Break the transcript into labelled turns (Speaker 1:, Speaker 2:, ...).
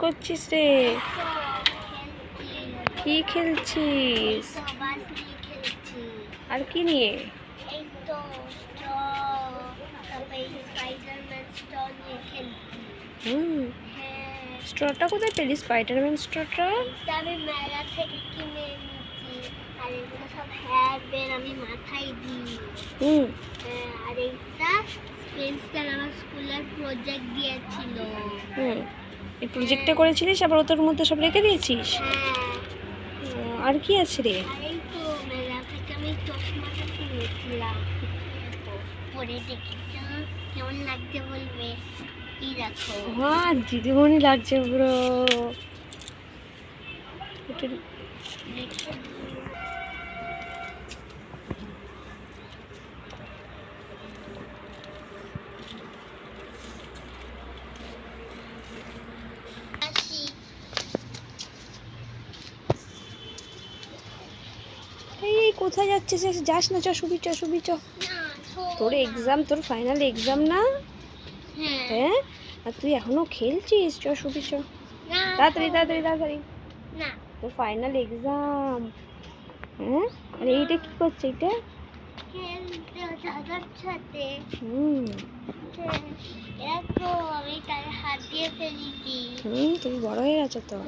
Speaker 1: করছিস রে? কি খেলছিস? আর কি নিয়ে? হুম। স্ট্রটা কোথায় পেলি? স্পাইডারম্যান স্ট্রটা
Speaker 2: আমি মেলা থেকে কিনে আর এগুলো সব আমি মাথায় দিই
Speaker 1: হুম।
Speaker 2: আর এইটা পেন্সিল আমার স্কুলের প্রজেক্ট দিয়েছিল
Speaker 1: হুম। এই প্রজেক্টটা করেছিলিস, আবার ওটার মধ্যে সব রেখে দিয়েছিস?
Speaker 2: হ্যাঁ
Speaker 1: আর কি আছে রে?
Speaker 2: আর এই তো মেলা থেকে আমি চশমাটা কিনেছিলাম পরে দেখি তো কেমন লাগছে বলবে এই দেখো
Speaker 1: হ্যাঁ দিদিমণি লাগছে পুরো একটু
Speaker 2: দেখে আসি
Speaker 1: এই কোথায় যাচ্ছিস? যাস না চ শুবি চ শুবি চ।
Speaker 2: না
Speaker 1: তোর এক্সাম তোর ফাইনাল এক্সাম না?
Speaker 2: হ্যাঁ?
Speaker 1: আর তুই এখনও খেলছিস? চ শুবি চ।
Speaker 2: না
Speaker 1: তাড়াতাড়ি তাড়াতাড়ি তাড়াতাড়ি।
Speaker 2: না।
Speaker 1: তোর ফাইনাল এক্সাম হ্যাঁ? আর এইটা কি করছে এটা হুম। তুমি বড় হয়ে গেছো তো।